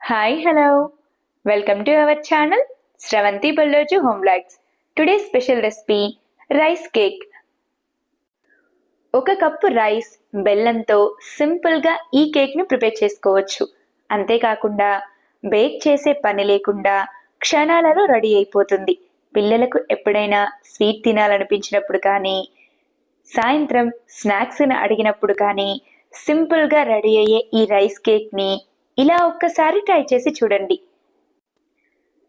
Hi hello welcome to our channel Sravanthi Balloju home blogs today special recipe rice cake ఒక cup rice బెల్లంతో సింపుల్గా ఈ కేక్ను prepare చేసుకోవచ్చు. అంతేకాకుండా బేక్ చేసే పని లేకుండా క్షణాలలో రెడీ అయిపోతుంది. పిల్లలకు ఎప్పుడైనా స్వీట్ తినాలనిపించినప్పుడు కానీ సాయంత్రం స్నాక్స్ని అడిగినప్పుడు కానీ సింపుల్గా రెడీ అయ్యే ఈ రైస్ కేక్ని ఇలా ఒక్కసారి ట్రై చేసి చూడండి.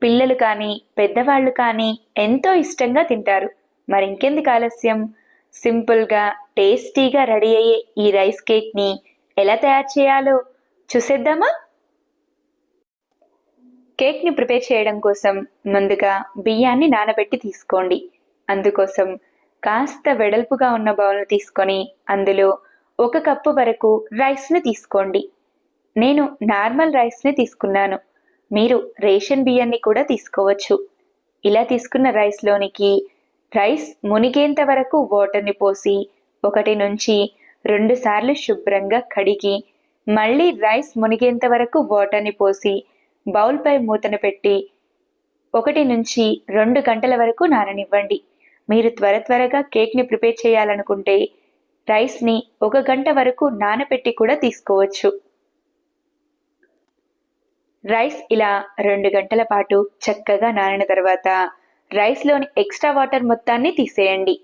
పిల్లలు కానీ పెద్దవాళ్ళు కానీ ఎంతో ఇష్టంగా తింటారు. మరి ఇంకెందుకు ఆలస్యం? సింపుల్గా టేస్టీగా రెడీ అయ్యే ఈ రైస్ కేక్ని ఎలా తయారు చేయాలో చూసేద్దామా? కేక్ని ప్రిపేర్ చేయడం కోసం ముందుగా బియ్యాన్ని నానబెట్టి తీసుకోండి. అందుకోసం కాస్త వెడల్పుగా ఉన్న బౌల్ను తీసుకొని అందులో ఒక కప్పు వరకు రైస్ని తీసుకోండి. నేను నార్మల్ రైస్ని తీసుకున్నాను. మీరు రేషన్ బియ్యాన్ని కూడా తీసుకోవచ్చు. ఇలా తీసుకున్న రైస్లోనికి రైస్ మునిగేంత వరకు వాటర్ని పోసి ఒకటి నుంచి రెండు సార్లు శుభ్రంగా కడిగి మళ్ళీ రైస్ మునిగేంత వరకు వాటర్ని పోసి బౌల్పై మూతను పెట్టి ఒకటి నుంచి రెండు గంటల వరకు నాననివ్వండి. మీరు త్వర త్వరగా కేక్ని ప్రిపేర్ చేయాలనుకుంటే రైస్ని ఒక గంట వరకు నానబెట్టి కూడా తీసుకోవచ్చు. రైస్ ఇలా రెండు గంటల పాటు చక్కగా నానిన తర్వాత రైస్లోని ఎక్స్ట్రా వాటర్ మొత్తాన్ని తీసేయండి.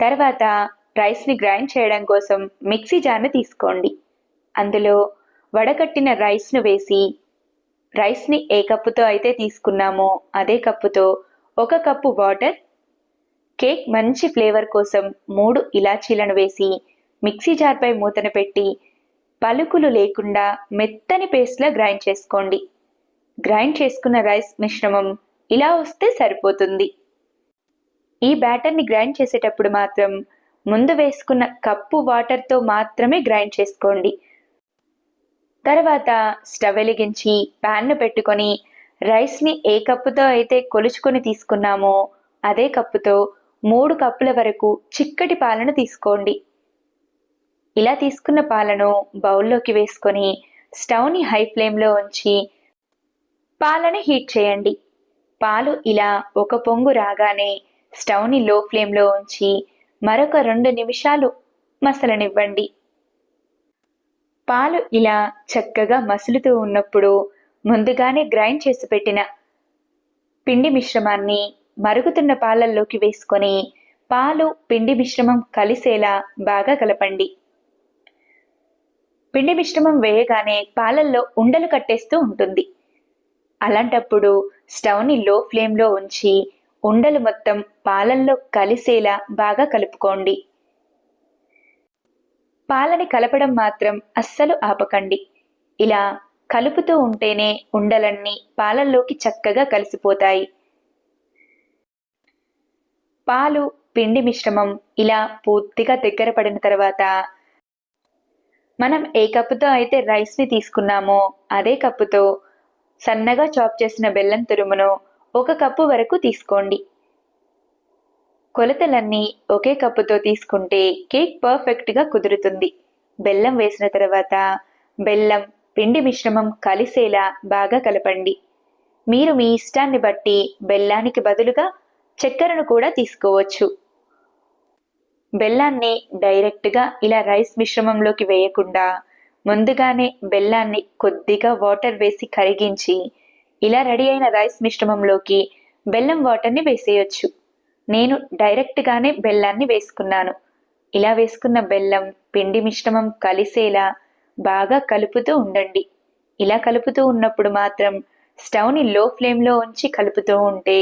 తర్వాత రైస్ని గ్రైండ్ చేయడం కోసం మిక్సీ జార్ని తీసుకోండి. అందులో వడకట్టిన రైస్ను వేసి రైస్ని ఏ కప్పుతో అయితే తీసుకున్నామో అదే కప్పుతో ఒక కప్పు వాటర్ కేక్ మంచి ఫ్లేవర్ కోసం మూడు ఇలాచీలను వేసి మిక్సీ జార్పై మూతను పెట్టి పలుకులు లేకుండా మెత్తని పేస్ట్లా గ్రైండ్ చేసుకోండి. గ్రైండ్ చేసుకున్న రైస్ మిశ్రమం ఇలా వస్తే సరిపోతుంది. ఈ బ్యాటర్ని గ్రైండ్ చేసేటప్పుడు మాత్రం ముందు వేసుకున్న కప్పు వాటర్తో మాత్రమే గ్రైండ్ చేసుకోండి. తర్వాత స్టవ్ వెలిగించి ప్యాన్ను పెట్టుకొని రైస్ని ఏ కప్పుతో అయితే కొలుచుకొని తీసుకున్నామో అదే కప్పుతో మూడు కప్పుల వరకు చిక్కటి పాలను తీసుకోండి. ఇలా తీసుకున్న పాలను బౌల్లోకి వేసుకొని స్టవ్ని హై ఫ్లేమ్లో ఉంచి పాలను హీట్ చేయండి. పాలు ఇలా ఒక పొంగు రాగానే స్టవ్ని లో ఫ్లేమ్లో ఉంచి మరొక రెండు నిమిషాలు మసలనివ్వండి. పాలు ఇలా చక్కగా మసులుతూ ఉన్నప్పుడు ముందుగానే గ్రైండ్ చేసి పెట్టిన పిండి మిశ్రమాన్ని మరుగుతున్న పాలల్లోకి వేసుకొని పాలు పిండి మిశ్రమం కలిసేలా బాగా కలపండి. పిండి మిశ్రమం వేయగానే పాలల్లో ఉండలు కట్టేస్తూ ఉంటుంది. అలాంటప్పుడు స్టవ్ని లో ఫ్లేమ్లో ఉంచి ఉండలు మొత్తం పాలల్లో కలిసేలా బాగా కలుపుకోండి. పాలని కలపడం మాత్రం అస్సలు ఆపకండి. ఇలా కలుపుతూ ఉంటేనే ఉండలన్నీ పాలల్లోకి చక్కగా కలిసిపోతాయి. పాలు పిండి మిశ్రమం ఇలా పూర్తిగా దగ్గర పడిన తర్వాత మనం ఏ కప్పుతో అయితే రైస్ని తీసుకున్నామో అదే కప్పుతో సన్నగా చాప్ చేసిన బెల్లం తురుమును ఒక కప్పు వరకు తీసుకోండి. కొలతలన్నీ ఒకే కప్పుతో తీసుకుంటే కేక్ పర్ఫెక్ట్గా కుదురుతుంది. బెల్లం వేసిన తర్వాత బెల్లం పిండి మిశ్రమం కలిసేలా బాగా కలపండి. మీరు మీ ఇష్టాన్ని బట్టి బెల్లానికి బదులుగా చక్కెరను కూడా తీసుకోవచ్చు. బెల్లాన్ని డైరెక్ట్గా ఇలా రైస్ మిశ్రమంలోకి వేయకుండా ముందుగానే బెల్లాన్ని కొద్దిగా వాటర్ వేసి కరిగించి ఇలా రెడీ అయిన రైస్ మిశ్రమంలోకి బెల్లం వాటర్ని వేసేయొచ్చు. నేను డైరెక్ట్గానే బెల్లాన్ని వేసుకున్నాను. ఇలా వేసుకున్న బెల్లం పిండి మిశ్రమం కలిసేలా బాగా కలుపుతూ ఉండండి. ఇలా కలుపుతూ ఉన్నప్పుడు మాత్రం స్టవ్ని లో ఫ్లేమ్లో ఉంచి కలుపుతూ ఉంటే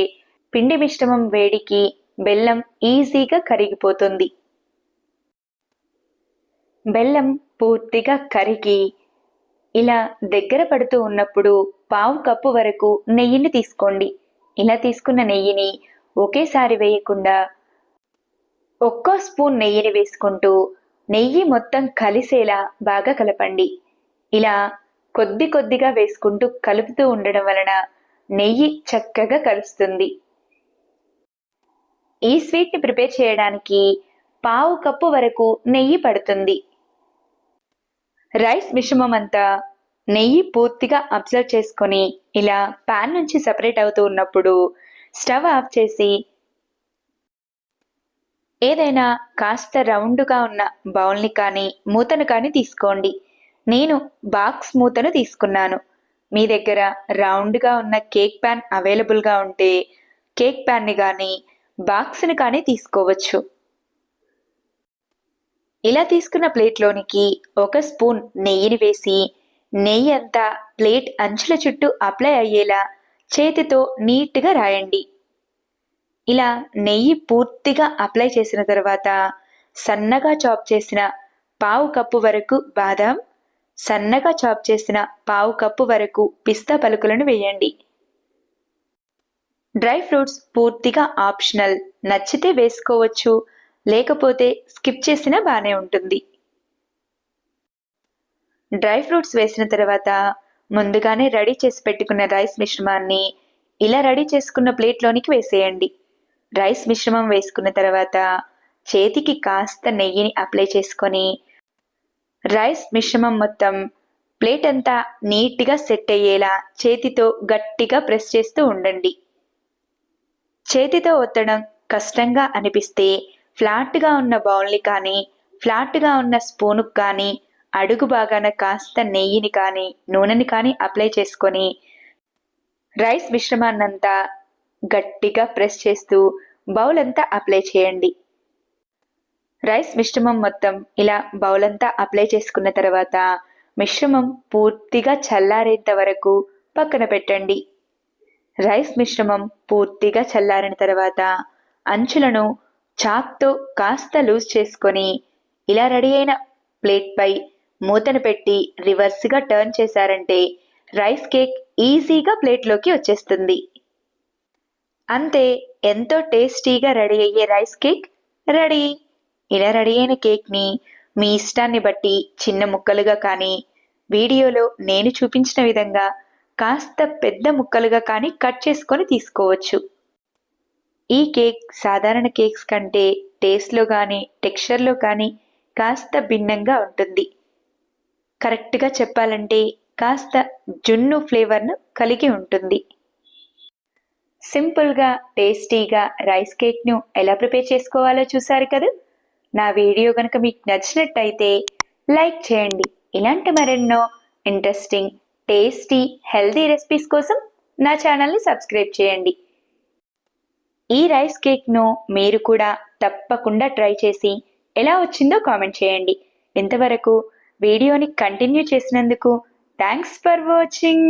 పిండి మిశ్రమం వేడికి బెల్లం ఈజీగా కరిగిపోతుంది. బెల్లం పూర్తిగా కరిగి ఇలా దగ్గర పడుతూ ఉన్నప్పుడు పావు కప్పు వరకు నెయ్యిని తీసుకోండి. ఇలా తీసుకున్న నెయ్యిని ఒకేసారి వేయకుండా ఒక్కో స్పూన్ నెయ్యిని వేసుకుంటూ నెయ్యి మొత్తం కలిసేలా బాగా కలపండి. ఇలా కొద్ది కొద్దిగా వేసుకుంటూ కలుపుతూ ఉండడం వలన నెయ్యి చక్కగా కలుస్తుంది. ఈ స్వీట్ని ప్రిపేర్ చేయడానికి పావు కప్పు వరకు నెయ్యి పడుతుంది. రైస్ మిశ్రమం అంతా నెయ్యి పూర్తిగా అబ్జర్వ్ చేసుకొని ఇలా పాన్ నుంచి సపరేట్ అవుతూ ఉన్నప్పుడు స్టవ్ ఆఫ్ చేసి ఏదైనా కాస్త రౌండ్గా ఉన్న బౌల్ని కానీ మూతను కానీ తీసుకోండి. నేను బాక్స్ మూతను తీసుకున్నాను. మీ దగ్గర రౌండ్గా ఉన్న కేక్ ప్యాన్ అవైలబుల్గా ఉంటే కేక్ ప్యాన్ని కానీ బాక్స్ని కానీ తీసుకోవచ్చు. ఇలా తీసుకున్న ప్లేట్లోనికి ఒక స్పూన్ నెయ్యిని వేసి నెయ్యి అంతా ప్లేట్ అంచుల చుట్టూ అప్లై అయ్యేలా చేతితో నీట్గా రాయండి. ఇలా నెయ్యి పూర్తిగా అప్లై చేసిన తర్వాత సన్నగా చాప్ చేసిన పావు కప్పు వరకు బాదం సన్నగా చాప్ చేసిన పావు కప్పు వరకు పిస్తా పలుకులను వేయండి. డ్రై ఫ్రూట్స్ పూర్తిగా ఆప్షనల్. నచ్చితే వేసుకోవచ్చు. లేకపోతే స్కిప్ చేసినా బాగానే ఉంటుంది. డ్రై ఫ్రూట్స్ వేసిన తర్వాత ముందుగానే రెడీ చేసి పెట్టుకున్న రైస్ మిశ్రమాన్ని ఇలా రెడీ చేసుకున్న ప్లేట్లోనికి వేసేయండి. రైస్ మిశ్రమం వేసుకున్న తర్వాత చేతికి కాస్త నెయ్యిని అప్లై చేసుకొని రైస్ మిశ్రమం మొత్తం ప్లేట్ అంతా నీట్గా సెట్ అయ్యేలా చేతితో గట్టిగా ప్రెస్ చేస్తూ ఉండండి. చేతితో ఒత్తడం కష్టంగా అనిపిస్తే ఫ్లాట్గా ఉన్న బౌల్ని కానీ ఫ్లాట్గా ఉన్న స్పూన్కు కానీ అడుగు భాగాన కాస్త నెయ్యిని కానీ నూనెని కానీ అప్లై చేసుకొని రైస్ మిశ్రమాన్నంతా గట్టిగా ప్రెస్ చేస్తూ బౌల్ అంతా అప్లై చేయండి. రైస్ మిశ్రమం మొత్తం ఇలా బౌల్ అంతా అప్లై చేసుకున్న తర్వాత మిశ్రమం పూర్తిగా చల్లారేంత వరకు పక్కన పెట్టండి. రైస్ మిశ్రమం పూర్తిగా చల్లారిన తర్వాత అంచులను చాక్తో కాస్త లూజ్ చేసుకొని ఇలా రెడీ అయిన ప్లేట్పై మూతను పెట్టి రివర్స్గా టర్న్ చేశారంటే రైస్ కేక్ ఈజీగా ప్లేట్లోకి వచ్చేస్తుంది. అంతే ఎంతో టేస్టీగా రెడీ అయ్యే రైస్ కేక్ రెడీ. ఇలా రెడీ అయిన కేక్ని మీ ఇష్టాన్ని బట్టి చిన్న ముక్కలుగా కానీ వీడియోలో నేను చూపించిన విధంగా కాస్త పెద్ద ముక్కలుగా కానీ కట్ చేసుకొని తీసుకోవచ్చు. ఈ కేక్ సాధారణ కేక్స్ కంటే టేస్ట్లో కానీ టెక్స్చర్లో కానీ కాస్త భిన్నంగా ఉంటుంది. కరెక్ట్గా చెప్పాలంటే కాస్త జున్ను ఫ్లేవర్ను కలిగి ఉంటుంది. సింపుల్గా టేస్టీగా రైస్ కేక్ను ఎలా ప్రిపేర్ చేసుకోవాలో చూసారు కదా? నా వీడియో కనుక మీకు నచ్చినట్టయితే లైక్ చేయండి. ఇలాంటి మరెన్నో ఇంట్రెస్టింగ్ టేస్టీ హెల్దీ రెసిపీస్ కోసం నా ఛానల్ని సబ్స్క్రైబ్ చేయండి. ఈ రైస్ కేక్ను మీరు కూడా తప్పకుండా ట్రై చేసి ఎలా వచ్చిందో కామెంట్ చేయండి. ఇంతవరకు వీడియోని కంటిన్యూ చేసినందుకు థ్యాంక్స్ ఫర్ వాచింగ్.